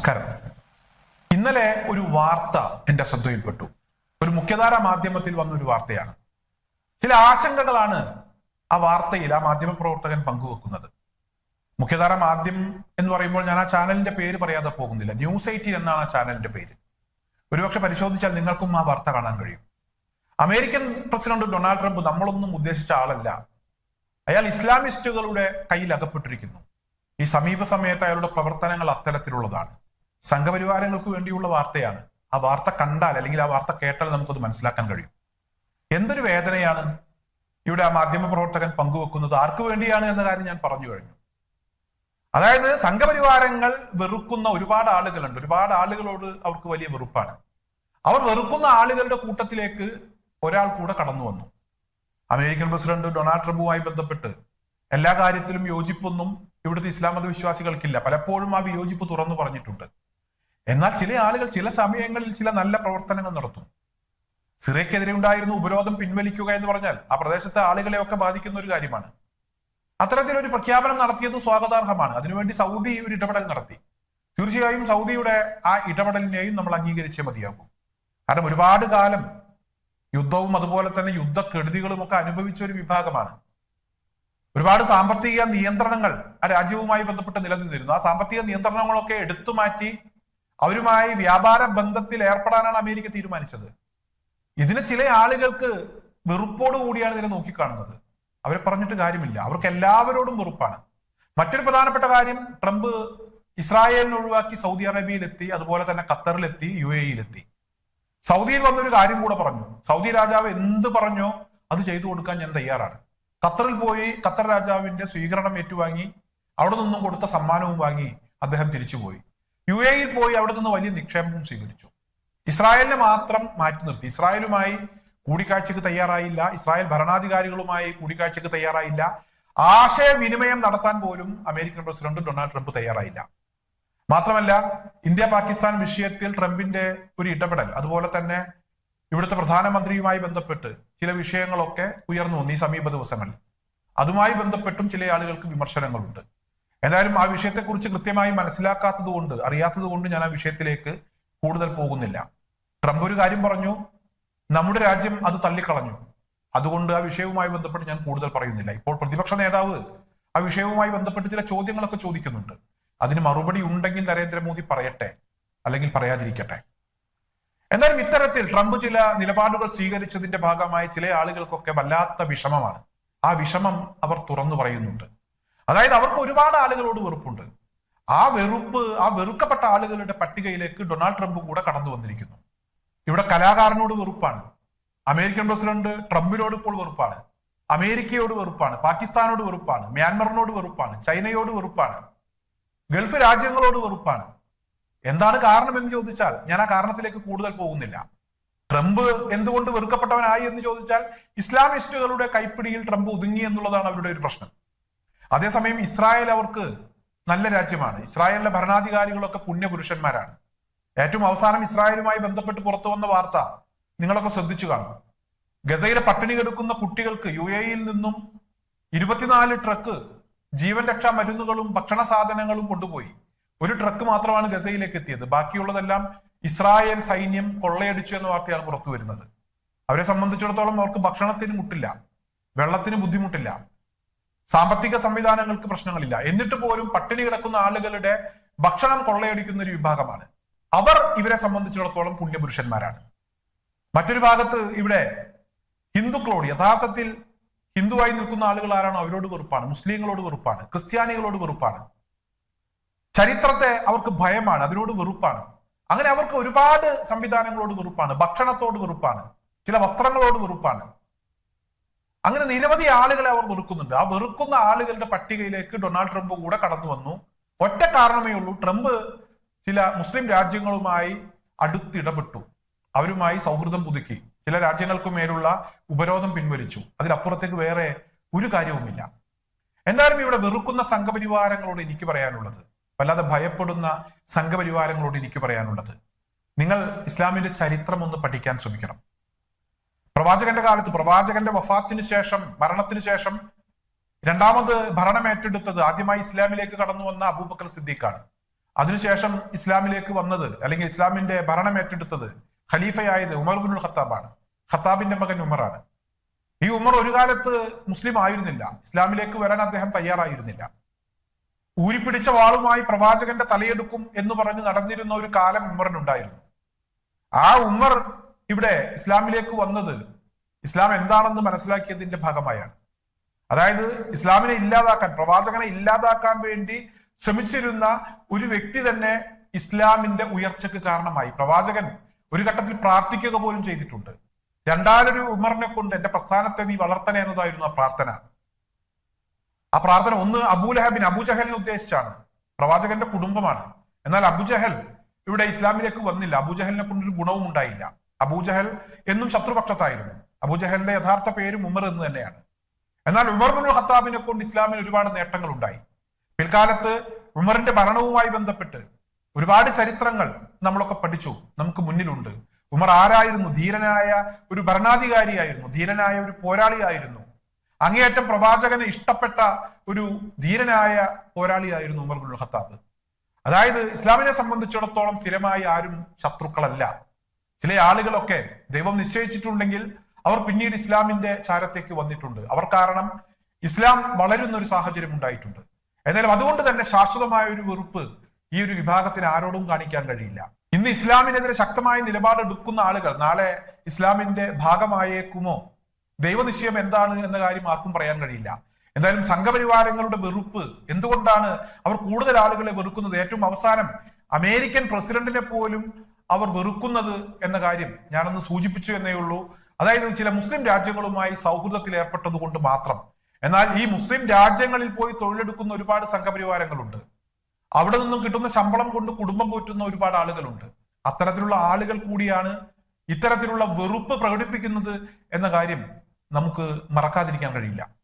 നമസ്കാരം. ഇന്നലെ ഒരു വാർത്ത എന്റെ ശ്രദ്ധയിൽപ്പെട്ടു. ഒരു മുഖ്യധാര മാധ്യമത്തിൽ വന്ന ഒരു വാർത്തയാണ്. ചില ആശങ്കകളാണ് ആ വാർത്തയിൽ ആ മാധ്യമ പ്രവർത്തകൻ പങ്കുവെക്കുന്നത്. മുഖ്യധാര മാധ്യമം എന്ന് പറയുമ്പോൾ ഞാൻ ആ ചാനലിന്റെ പേര് പറയാതെ പോകുന്നില്ല. ന്യൂസ് എയ്റ്റീൻ എന്നാണ് ആ ചാനലിന്റെ പേര്. ഒരുപക്ഷെ പരിശോധിച്ചാൽ നിങ്ങൾക്കും ആ വാർത്ത കാണാൻ കഴിയും. അമേരിക്കൻ പ്രസിഡന്റ് ഡൊണാൾഡ് ട്രംപ് നമ്മളൊന്നും ഉദ്ദേശിച്ച ആളല്ല. അയാൾ ഇസ്ലാമിസ്റ്റുകളുടെ കയ്യിൽ അകപ്പെട്ടിരിക്കുന്നു. ഈ സമീപ സമയത്ത് അയാളുടെ പ്രവർത്തനങ്ങൾ അത്തരത്തിലുള്ളതാണ്. സംഘപരിവാരങ്ങൾക്ക് വേണ്ടിയുള്ള വാർത്തയാണ്. ആ വാർത്ത കണ്ടാൽ അല്ലെങ്കിൽ ആ വാർത്ത കേട്ടാൽ നമുക്കത് മനസ്സിലാക്കാൻ കഴിയും. എന്തൊരു വേദനയാണ് ഇവിടെ ആ മാധ്യമ പ്രവർത്തകൻ പങ്കുവെക്കുന്നത്? ആർക്കു വേണ്ടിയാണ് എന്ന കാര്യം ഞാൻ പറഞ്ഞു കഴിഞ്ഞു. അതായത് സംഘപരിവാരങ്ങൾ വെറുക്കുന്ന ഒരുപാട് ആളുകളുണ്ട്. ഒരുപാട് ആളുകളോട് അവർക്ക് വലിയ വെറുപ്പാണ്. അവർ വെറുക്കുന്ന ആളുകളുടെ കൂട്ടത്തിലേക്ക് ഒരാൾ കൂടെ കടന്നു വന്നു. അമേരിക്കൻ പ്രസിഡന്റ് ഡൊണാൾഡ് ട്രംപുമായി ബന്ധപ്പെട്ട് എല്ലാ കാര്യത്തിലും യോജിപ്പൊന്നും ഇവിടുത്തെ ഇസ്ലാം മത വിശ്വാസികൾക്കില്ല പലപ്പോഴും ആ വിയോജിപ്പ് തുറന്നു പറഞ്ഞിട്ടുണ്ട്. എന്നാൽ ചില ആളുകൾ ചില സമയങ്ങളിൽ ചില നല്ല പ്രവർത്തനങ്ങൾ നടത്തും. സിറയ്ക്കെതിരെ ഉണ്ടായിരുന്ന ഉപരോധം പിൻവലിക്കുക എന്ന് പറഞ്ഞാൽ ആ പ്രദേശത്തെ ആളുകളെ ഒക്കെ ബാധിക്കുന്ന ഒരു കാര്യമാണ്. അത്തരത്തിലൊരു പ്രഖ്യാപനം നടത്തിയത് സ്വാഗതാർഹമാണ്. അതിനുവേണ്ടി സൗദി ഒരു ഇടപെടൽ നടത്തി. തീർച്ചയായും സൗദിയുടെ ആ ഇടപെടലിനെയും നമ്മൾ അംഗീകരിച്ചേ മതിയാകും. കാരണം ഒരുപാട് കാലം യുദ്ധവും അതുപോലെ തന്നെ യുദ്ധക്കെടുതികളും ഒക്കെ അനുഭവിച്ച ഒരു വിഭാഗമാണ്. ഒരുപാട് സാമ്പത്തിക നിയന്ത്രണങ്ങൾ ആ രാജ്യവുമായി ബന്ധപ്പെട്ട് നിലനിന്നിരുന്നു. ആ സാമ്പത്തിക നിയന്ത്രണങ്ങളൊക്കെ എടുത്തു മാറ്റി അവരുമായി വ്യാപാര ബന്ധത്തിൽ ഏർപ്പെടാനാണ് അമേരിക്ക തീരുമാനിച്ചത്. ഇതിന് ചില ആളുകൾക്ക് വെറുപ്പോട് കൂടിയാണ് ഇതിനെ നോക്കിക്കാണുന്നത്. അവരെ പറഞ്ഞിട്ട് കാര്യമില്ല. അവർക്ക് എല്ലാവരോടും വെറുപ്പാണ്. മറ്റൊരു പ്രധാനപ്പെട്ട കാര്യം ട്രംപ് ഇസ്രായേലിനെ ഒഴിവാക്കി സൗദി അറേബ്യയിലെത്തി അതുപോലെ തന്നെ ഖത്തറിലെത്തി യു എയിലെത്തി സൗദിയിൽ വന്നൊരു കാര്യം കൂടെ പറഞ്ഞു. സൗദി രാജാവ് എന്ത് പറഞ്ഞോ അത് ചെയ്തു കൊടുക്കാൻ ഞാൻ തയ്യാറാണ്. ഖത്തറിൽ പോയി ഖത്തർ രാജാവിന്റെ സ്വീകരണം ഏറ്റുവാങ്ങി അവിടെ നിന്നും കൊടുത്ത സമ്മാനവും വാങ്ങി അദ്ദേഹം തിരിച്ചുപോയി. യു എയിൽ പോയി അവിടെ നിന്ന് വലിയ നിക്ഷേപവും സ്വീകരിച്ചു. ഇസ്രായേലിനെ മാത്രം മാറ്റി നിർത്തി. ഇസ്രായേലുമായി കൂടിക്കാഴ്ചക്ക് തയ്യാറായില്ല. ഇസ്രായേൽ ഭരണാധികാരികളുമായി കൂടിക്കാഴ്ചക്ക് തയ്യാറായില്ല. ആശയവിനിമയം നടത്താൻ പോലും അമേരിക്കൻ പ്രസിഡന്റ് ഡൊണാൾഡ് ട്രംപ് തയ്യാറായില്ല. മാത്രമല്ല ഇന്ത്യ പാകിസ്ഥാൻ വിഷയത്തിൽ ട്രംപിന്റെ ഒരു ഇടപെടൽ അതുപോലെ തന്നെ ഇവിടുത്തെ പ്രധാനമന്ത്രിയുമായി ബന്ധപ്പെട്ട് ചില വിഷയങ്ങളൊക്കെ ഉയർന്നു വന്നു ഈ സമീപ ദിവസങ്ങളിൽ. അതുമായി ബന്ധപ്പെട്ടും ചില ആളുകൾക്ക് വിമർശനങ്ങളുണ്ട്. എന്തായാലും ആ വിഷയത്തെക്കുറിച്ച് കൃത്യമായി മനസ്സിലാക്കാത്തത് കൊണ്ട് അറിയാത്തത് കൊണ്ട് ഞാൻ ആ വിഷയത്തിലേക്ക് കൂടുതൽ പോകുന്നില്ല. ട്രംപ് ഒരു കാര്യം പറഞ്ഞു നമ്മുടെ രാജ്യം അത് തള്ളിക്കളഞ്ഞു. അതുകൊണ്ട് ആ വിഷയവുമായി ബന്ധപ്പെട്ട് ഞാൻ കൂടുതൽ പറയുന്നില്ല. ഇപ്പോൾ പ്രതിപക്ഷ നേതാവ് ആ വിഷയവുമായി ബന്ധപ്പെട്ട് ചില ചോദ്യങ്ങളൊക്കെ ചോദിക്കുന്നുണ്ട്. അതിന് മറുപടി ഉണ്ടെങ്കിൽ നരേന്ദ്രമോദി പറയട്ടെ അല്ലെങ്കിൽ പറയാതിരിക്കട്ടെ. എന്നാലും ഇത്തരത്തിൽ ട്രംപ് ചില നിലപാടുകൾ സ്വീകരിച്ചതിന്റെ ഭാഗമായി ചില ആളുകൾക്കൊക്കെ വല്ലാത്ത വിഷമമാണ്. ആ വിഷമം അവർ തുറന്നു പറയുന്നുണ്ട്. അതായത് അവർക്ക് ഒരുപാട് ആളുകളോട് വെറുപ്പുണ്ട്. ആ വെറുപ്പ് ആ വെറുക്കപ്പെട്ട ആളുകളുടെ പട്ടികയിലേക്ക് ഡൊണാൾഡ് ട്രംപ് കൂടെ കടന്നു വന്നിരിക്കുന്നു. ഇവിടെ കലാകാരനോട് വെറുപ്പാണ്. അമേരിക്കൻ പ്രസിഡന്റ് ട്രംപിനോട് ഇപ്പോൾ വെറുപ്പാണ്. അമേരിക്കയോട് വെറുപ്പാണ്. പാകിസ്ഥാനോട് വെറുപ്പാണ്. മ്യാൻമറിനോട് വെറുപ്പാണ്. ചൈനയോട് വെറുപ്പാണ്. ഗൾഫ് രാജ്യങ്ങളോട് വെറുപ്പാണ്. എന്താണ് കാരണം എന്ന് ചോദിച്ചാൽ ഞാൻ ആ കാരണത്തിലേക്ക് കൂടുതൽ പോകുന്നില്ല. ട്രംപ് എന്തുകൊണ്ട് വെറുക്കപ്പെട്ടവനായി എന്ന് ചോദിച്ചാൽ ഇസ്ലാമിസ്റ്റുകളുടെ കൈപ്പിടിയിൽ ട്രംപ് ഒതുങ്ങി എന്നുള്ളതാണ് അവരുടെ ഒരു പ്രശ്നം. അതേസമയം ഇസ്രായേൽ അവർക്ക് നല്ല രാജ്യമാണ്. ഇസ്രായേലിലെ ഭരണാധികാരികളൊക്കെ പുണ്യപുരുഷന്മാരാണ്. ഏറ്റവും അവസാനം ഇസ്രായേലുമായി ബന്ധപ്പെട്ട് പുറത്തു വന്ന വാർത്ത നിങ്ങളൊക്കെ ശ്രദ്ധിച്ചു കാണും. ഗസയിലെ പട്ടിണി കെടുക്കുന്ന കുട്ടികൾക്ക് യു എയിൽ നിന്നും ഇരുപത്തിനാല് ട്രക്ക് ജീവൻ രക്ഷാ മരുന്നുകളും ഭക്ഷണ സാധനങ്ങളും കൊണ്ടുപോയി. ഒരു ട്രക്ക് മാത്രമാണ് ഗസയിലേക്ക് എത്തിയത്. ബാക്കിയുള്ളതെല്ലാം ഇസ്രായേൽ സൈന്യം കൊള്ളയടിച്ചു എന്ന വാർത്തയാണ് പുറത്തു വരുന്നത്. അവരെ സംബന്ധിച്ചിടത്തോളം അവർക്ക് ഭക്ഷണത്തിന് മുട്ടില്ല. വെള്ളത്തിന് ബുദ്ധിമുട്ടില്ല. സാമ്പത്തിക സംവിധാനങ്ങൾക്ക് പ്രശ്നങ്ങളില്ല. എന്നിട്ട് പോലും പട്ടിണി കിടക്കുന്ന ആളുകളുടെ ഭക്ഷണം കൊള്ളയടിക്കുന്ന ഒരു വിഭാഗമാണ്. അവർ ഇവരെ സംബന്ധിച്ചിടത്തോളം പുണ്യപുരുഷന്മാരാണ്. മറ്റൊരു ഭാഗത്ത് ഇവിടെ ഹിന്ദുക്കളോട് യഥാർത്ഥത്തിൽ ഹിന്ദുവായി നിൽക്കുന്ന ആളുകൾ ആരാണോ? അവരോട് വെറുപ്പാണ്. മുസ്ലിങ്ങളോട് വെറുപ്പാണ്. ക്രിസ്ത്യാനികളോട് വെറുപ്പാണ്. ചരിത്രത്തെ അവർക്ക് ഭയമാണ്. അതിനോട് വെറുപ്പാണ്. അങ്ങനെ അവർക്ക് ഒരുപാട് സംവിധാനങ്ങളോട് വെറുപ്പാണ്. ഭക്ഷണത്തോട് വെറുപ്പാണ്. ചില വസ്ത്രങ്ങളോട് വെറുപ്പാണ്. അങ്ങനെ നിരവധി ആളുകളെ അവർ വെറുക്കുന്നുണ്ട്. ആ വെറുക്കുന്ന ആളുകളുടെ പട്ടികയിലേക്ക് ഡൊണാൾഡ് ട്രംപ് കൂടെ കടന്നു വന്നു. ഒറ്റ കാരണമേ ഉള്ളൂ ട്രംപ് ചില മുസ്ലിം രാജ്യങ്ങളുമായി അടുത്തിടപെട്ടു. അവരുമായി സൗഹൃദം പുതുക്കി. ചില രാജ്യങ്ങൾക്ക് മേലുള്ള ഉപരോധം പിൻവലിച്ചു. അതിലപ്പുറത്തേക്ക് വേറെ ഒരു കാര്യവുമില്ല. എന്തായാലും ഇവിടെ വെറുക്കുന്ന സംഘപരിവാരങ്ങളോട് എനിക്ക് പറയാനുള്ളത്. വല്ലാതെ ഭയപ്പെടുന്ന സംഘപരിവാരങ്ങളോട് എനിക്ക് പറയാനുള്ളത്. നിങ്ങൾ ഇസ്ലാമിന്റെ ചരിത്രം ഒന്ന് പഠിക്കാൻ ശ്രമിക്കണം. പ്രവാചകന്റെ കാലത്ത് പ്രവാചകന്റെ വഫാത്തിന് ശേഷം മരണത്തിന് ശേഷം രണ്ടാമത് ഭരണം ഏറ്റെടുത്തത് ആദ്യമായി ഇസ്ലാമിലേക്ക് കടന്നു വന്ന അബൂബക്കർ സിദ്ദീഖാണ്. അതിനുശേഷം ഇസ്ലാമിലേക്ക് വന്നത് അല്ലെങ്കിൽ ഇസ്ലാമിന്റെ ഭരണം ഏറ്റെടുത്തത് ഖലീഫയായത് ഉമർ ബിനുൽ ഖത്താബാണ്. ഖത്താബിന്റെ മകൻ ഉമറാണ്. ഈ ഉമർ ഒരു കാലത്ത് മുസ്ലിം ആയിരുന്നില്ല. ഇസ്ലാമിലേക്ക് വരാൻ അദ്ദേഹം തയ്യാറായിരുന്നില്ല. ഊരിപ്പിടിച്ച വാളുമായി പ്രവാചകന്റെ തലയെടുക്കും എന്ന് പറഞ്ഞ് നടന്നിരുന്ന ഒരു കാലം ഉമറിനുണ്ടായിരുന്നു. ആ ഉമർ ഇവിടെ ഇസ്ലാമിലേക്ക് വന്നത് ഇസ്ലാം എന്താണെന്ന് മനസ്സിലാക്കിയതിന്റെ ഭാഗമായാണ്. അതായത് ഇസ്ലാമിനെ ഇല്ലാതാക്കാൻ പ്രവാചകനെ ഇല്ലാതാക്കാൻ വേണ്ടി ശ്രമിച്ചിരുന്ന ഒരു വ്യക്തി തന്നെ ഇസ്ലാമിന്റെ ഉയർച്ചയ്ക്ക് കാരണമായി. പ്രവാചകൻ ഒരു ഘട്ടത്തിൽ പ്രാർത്ഥിക്കുക പോലും ചെയ്തിട്ടുണ്ട്. രണ്ടാലൊരു ഉമറിനെ കൊണ്ട് എന്റെ പ്രസ്ഥാനത്തെ നീ വളർത്തണേ എന്നതായിരുന്നു ആ പ്രാർത്ഥന. ആ പ്രാർത്ഥന ഒന്ന് അബൂലഹബിൻ അബുജഹലിനെ ഉദ്ദേശിച്ചാണ്. പ്രവാചകന്റെ കുടുംബമാണ്. എന്നാൽ അബുജഹൽ ഇവിടെ ഇസ്ലാമിലേക്ക് വന്നില്ല. അബുജഹലിനെ കൊണ്ടൊരു ഗുണവും ഉണ്ടായില്ല. അബൂജഹൽ എന്നും ശത്രുപക്ഷത്തായിരുന്നു. അബൂജഹലിന്റെ യഥാർത്ഥ പേരും ഉമർ എന്ന് തന്നെയാണ്. എന്നാൽ ഉമർ ബിൻ ഖത്താബിനെ കൊണ്ട് ഇസ്ലാമിന് ഒരുപാട് നേട്ടങ്ങൾ ഉണ്ടായി പിൽക്കാലത്ത് ഉമറിന്റെ ഭരണവുമായി ബന്ധപ്പെട്ട് ഒരുപാട് ചരിത്രങ്ങൾ നമ്മളൊക്കെ പഠിച്ചു നമുക്ക് മുന്നിലുണ്ട്. ഉമർ ആരായിരുന്നു? ധീരനായ ഒരു ഭരണാധികാരിയായിരുന്നു ധീരനായ ഒരു പോരാളിയായിരുന്നു. അങ്ങേയറ്റം പ്രവാചകന് ഇഷ്ടപ്പെട്ട ഒരു ധീരനായ പോരാളിയായിരുന്നു ഉമർ ബിൻ ഖത്താബ്. അതായത് ഇസ്ലാമിനെ സംബന്ധിച്ചിടത്തോളം സ്ഥിരമായി ആരും ശത്രുക്കളല്ല. ചില ആളുകളൊക്കെ ദൈവം നിശ്ചയിച്ചിട്ടുണ്ടെങ്കിൽ അവർ പിന്നീട് ഇസ്ലാമിന്റെ ചാരത്തേക്ക് വന്നിട്ടുണ്ട്. അവർ കാരണം ഇസ്ലാം വളരുന്ന ഒരു സാഹചര്യം ഉണ്ടായിട്ടുണ്ട്. എന്നാലും അതുകൊണ്ട് തന്നെ ശാശ്വതമായ ഒരു വെറുപ്പ് ഈ ഒരു വിഭാഗത്തിന് ആരോടും കാണിക്കാൻ കഴിയില്ല. ഇന്ന് ഇസ്ലാമിനെതിരെ ശക്തമായ നിലപാടെടുക്കുന്ന ആളുകൾ നാളെ ഇസ്ലാമിന്റെ ഭാഗമായേക്കുമോ? ദൈവനിശ്ചയം എന്താണ് എന്ന കാര്യം ആർക്കും പറയാൻ കഴിയില്ല. എന്തായാലും സംഘപരിവാരങ്ങളുടെ വെറുപ്പ് എന്തുകൊണ്ടാണ് അവർ കൂടുതൽ ആളുകളെ വെറുക്കുന്നത്? ഏറ്റവും അവസാനം അമേരിക്കൻ പ്രസിഡന്റിനെ പോലും അവർ വെറുക്കുന്നത് എന്ന കാര്യം ഞാനൊന്ന് സൂചിപ്പിച്ചു എന്നേ ഉള്ളൂ. അതായത് ചില മുസ്ലിം രാജ്യങ്ങളുമായി സൗഹൃദത്തിൽ ഏർപ്പെട്ടത് കൊണ്ട് മാത്രം. എന്നാൽ ഈ മുസ്ലിം രാജ്യങ്ങളിൽ പോയി തൊഴിലെടുക്കുന്ന ഒരുപാട് സംഘപരിവാരങ്ങളുണ്ട്. അവിടെ നിന്നും കിട്ടുന്ന ശമ്പളം കൊണ്ട് കുടുംബം പോറ്റുന്ന ഒരുപാട് ആളുകളുണ്ട്. അത്തരത്തിലുള്ള ആളുകൾ കൂടിയാണ് ഇത്തരത്തിലുള്ള വെറുപ്പ് പ്രകടിപ്പിക്കുന്നത് എന്ന കാര്യം നമുക്ക് മറക്കാതിരിക്കാൻ കഴിയില്ല.